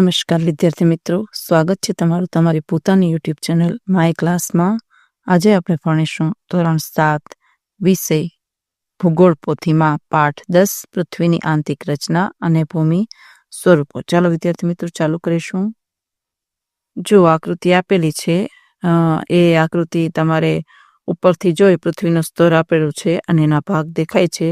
નમસ્કાર, વિદ્યાર્થી મિત્રો. સ્વાગત છે તમારું તમારી પોતાની યુટ્યુબ ચેનલ માય ક્લાસમાં. આજે આપણે ભણીશું ધોરણ સાત, વિષય ભૂગોળ પોથીમાં પાઠ દસ, પૃથ્વીની આંતરિક રચના અને ભૂમિ સ્વરૂપો. ચાલો વિદ્યાર્થી મિત્રો, ચાલુ કરીશું. જો આકૃતિ આપેલી છે એ આકૃતિ તમારે ઉપરથી જોઈ પૃથ્વીનો સ્તર આપેલું છે અને એના ભાગ દેખાય છે.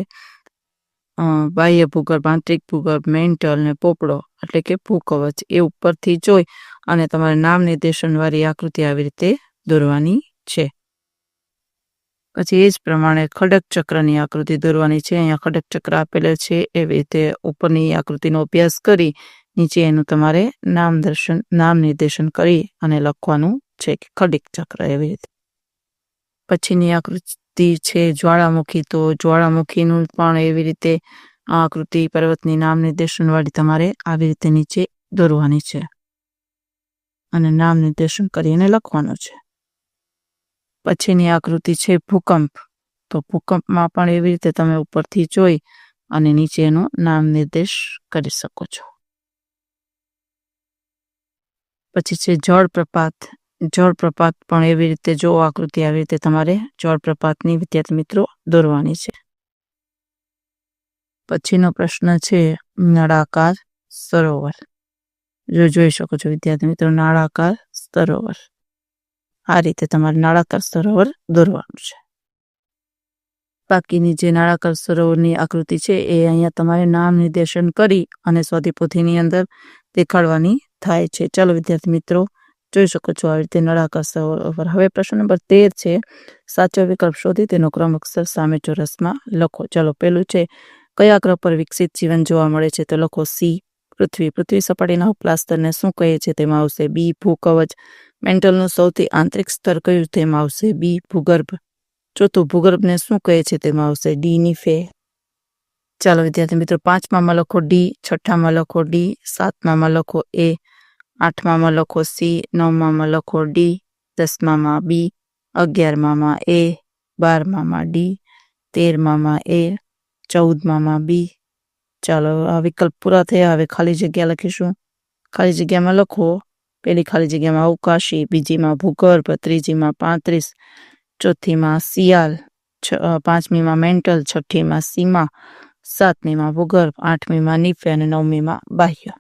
બાહ્ય ભૂગર્ભ, આંતરિક ભૂગર્ભ, મેન્ટલ ને પોપડો, એટલે કે ભૂકવચ, એ ઉપરથી જોઈ અને તમારે નામ નિર્દેશન વાળી આકૃતિ આવી રીતે દોરવાની છે. પછી એ જ પ્રમાણે ખડક ચક્રની આકૃતિ દોરવાની છે. અહીંયા ખડક ચક્ર આપેલો છે. એવી રીતે ઉપરની આકૃતિનો અભ્યાસ કરી નીચે એનું તમારે નામ દર્શન, નામ નિર્દેશન કરી અને લખવાનું છે કે ખડક ચક્ર એવી રીતે. પછીની આકૃતિ છે, જ્વાળામુખી. તો જ્વાળામુખીનું પણ એવી રીતે આકૃતિ પર્વતની નામ નિર્દેશન વાળી તમારે આવી રીતે નીચે દોરવાની છે. અને નામ નિર્દેશન કરીને લખવાનું છે. પછીની આકૃતિ છે ભૂકંપ. તો ભૂકંપમાં પણ એવી રીતે તમે ઉપરથી જોઈ અને નીચેનું નામ નિર્દેશ કરી શકો છો. પછી છે જળપ્રપાત. જળપ્રપાત પણ એવી રીતે જો આકૃતિ આવી રીતે તમારે જળપ્રપાતની વિદ્યાર્થી મિત્રો દોરવાની છે. પછીનો પ્રશ્ન છે નળાકાર સરોવર. જો જોઈ શકો છો વિદ્યાર્થી મિત્રો નાળાકાર સરોવર. આ રીતે તમારે નાળાકાર સરોવર દોરવાનું છે. બાકીની જે નાળાકાર સરોવરની આકૃતિ છે એ અહીંયા તમારે નામ નિર્દેશન કરી અને સ્વાધી પોથીની અંદર દેખાડવાની થાય છે. ચાલો વિદ્યાર્થી મિત્રો જોઈ શકો છો આવી રીતે નળાકાર હવે પ્રશ્ન નંબર તેર છે, સાચો વિકલ્પ શોધી તેનો ક્રમ અક્ષર સામે ચોરસમાં લખો. ચાલો, પેલું છે, કયા ગ્રહ પર વિકસિત જીવન જોવા મળે છે? તો લખો સી, પૃથ્વી. પૃથ્વી સપાટીના પ્લાસ્ટરને શું કહે છે? તેમાં આવશે બી ભૂકવચ મેન્ટલનું સૌથી આંતરિક સ્તર કયું? તેમાં આવશે બી, ભૂગર્ભ. ચોથું, ભૂગર્ભને શું કહે છે? તેમાં આવશે ડી ની ફે ચાલો, વિદ્યાર્થી મિત્રો, પાંચમામાં લખો ડી, છઠ્ઠામાં લખો ડી, સાતમામાં લખો એ. આઠમામાં લખો સી નવમામાં લખો ડી દસમામાં બી અગિયારમામાં એ બારમામાં ડી તેરમામાં એ ચૌદમામાં બી ચાલો, આ વિકલ્પ પૂરા થયા. હવે ખાલી જગ્યા લખીશું. ખાલી જગ્યામાં લખો. પેલી ખાલી જગ્યામાં અવકાશી, બીજીમાં ભૂગર્ભ, ત્રીજીમાં પાંત્રીસ, ચોથીમાં શિયાળ, છ પાંચમીમાં મેન્ટલ, છઠ્ઠીમાં સીમા, સાતમીમાં ભૂગર્ભ, આઠમીમાં નિફે અને નવમીમાં બાહ્ય.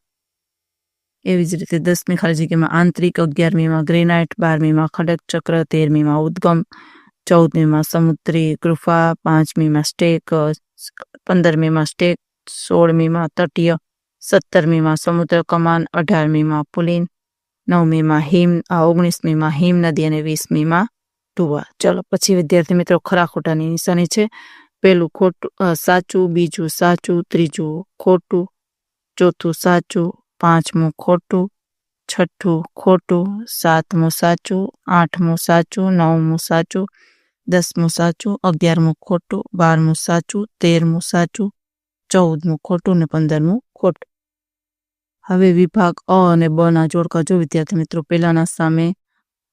એવી જ રીતે દસમી ખાલી જગ્યામાં આંતરિક, અગિયારમીમાં ગ્રેનાઇટ, બારમીમાં ખડક ચક્ર, તેરમીમાં ઉદ્ગમ, ચૌદમીમાં સમુદ્રી ગુફા, પાંચમીમાં સ્ટેક, પંદરમીમાં સ્ટેક, સોળમીમાં તટીય, સત્તરમીમાં સમુદ્ર કમાન, અઢારમીમાં પુલિન, નવમીમાં હિમ, આ ઓગણીસમીમાં હિમ નદી અને વીસમીમાં ટુવા ચલો, પછી વિદ્યાર્થી મિત્રો ખરા ખોટાની નિશાની છે. પેલું ખોટું સાચું, બીજું સાચું, ત્રીજું ખોટું, ચોથું સાચું પાંચમું ખોટું, છઠ્ઠું ખોટું, સાતમું સાચું, આઠમું સાચું, નવમું સાચું, દસમું સાચું, અગિયારમું ખોટું, બારમું સાચું, તેરમું સાચું, ચૌદમું ખોટું ને પંદરમું ખોટું. હવે વિભાગ અ અને બ ના જોડકા જો વિદ્યાર્થી મિત્રો, પહેલાના સામે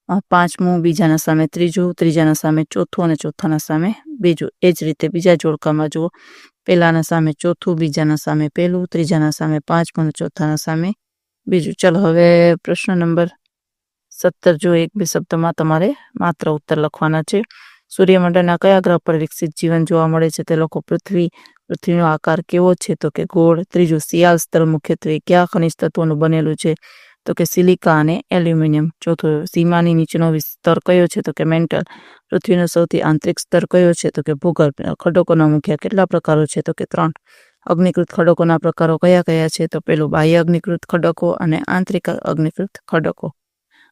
પાંચમું, બીજાના સામે ત્રીજું, ત્રીજાના સામે ચોથું અને ચોથાના સામે બીજું. એ જ રીતે બીજા જોડકામાં જુઓ. પહેલાના સામે ચોથું, બીજાના સામે પહેલું ત્રીજાના સામે પાંચમું અને ચોથાના સામે બીજું. ચલો, હવે પ્રશ્ન નંબર સત્તર જો એક બે શબ્દમાં તમારે માત્ર ઉત્તર લખવાના છે. સૂર્યમંડળના કયા ગ્રહ પર વિકસિત જીવન જોવા મળે છે? તે લોકો પૃથ્વી, પૃથ્વીનો આકાર કેવો છે? તો કે ગોળ, ત્રીજું શિયાળ સ્થળ મુખ્યત્વે કયા ખનિજ તત્વોનું બનેલું છે? તો કે સિલિકા અને એલ્યુમિનિયમ. ચોથો સીમાની નીચેનો સ્તર કયો છે? તો કે મેન્ટલ. પૃથ્વીનો સૌથી આંતરિક સ્તર કયો છે? તો કે ભૂગર્ભ. ખડકોના મુખ્ય કેટલા પ્રકારો છે? તો કે ત્રણ. અગ્નિકૃત ખડકોના પ્રકારો કયા કયા છે? તો પેલું બાહ્ય અગ્નિકૃત ખડકો અને આંતરિક અગ્નિકૃત ખડકો.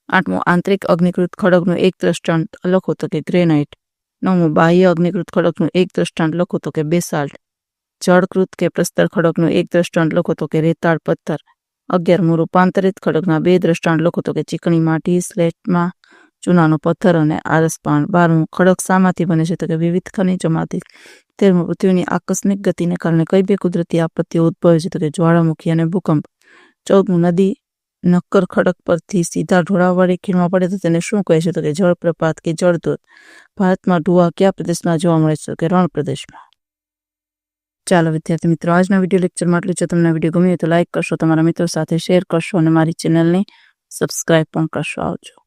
આઠમું, આંતરિક અગ્નિકૃત ખડકનું એક દ્રષ્ટાંત લખો. તો કે ગ્રેનાઇટ. નવમું, બાહ્ય અગ્નિકૃત ખડકનું એક દ્રષ્ટાંત લખો. તો કે બેસાલ્ટ. જળકૃત કે પ્રસ્તર ખડકનું એક દ્રષ્ટાંત લખો. તો કે રેતાળ પથ્થર. અગિયારમું રૂપાંતરિત ખડકના બે દ્રષ્ટાંત લખો તો કે ચીકણી માટી સ્લેટમાં ચૂનાનો પથ્થર અને આરસ પાન બારમું ખડક શામાંથી બને છે તો કે વિવિધ ખનિજોમાંથી તેરમું, પૃથ્વીની આકસ્મિક ગતિને કારણે કઈ બે કુદરતી આપત્તિઓ ઉદ્ભવે છે તો કે જ્વાળામુખી અને ભૂકંપ. ચૌદમું, નદી, નક્કર ખડક પરથી સીધા ઢોળાવવાળી ખીણમાં પડે તો તેને શું કહે છે તો કે જળપ્રપાત કે જળધોધ ભારતમાં ઢુવા કયા પ્રદેશમાં જોવા મળે છે તો કે રણ પ્રદેશમાં ચાલો વિદ્યાર્થી મિત્રો, આજના વીડિયો લેક્ચરમાં આટલું જો. તમને વીડિયો ગમ્યો તો લાઇક કરશો, તમારા મિત્રો સાથે શેર કરશો અને મારી ચેનલને સબસ્ક્રાઈબ પણ કરશો. આવજો.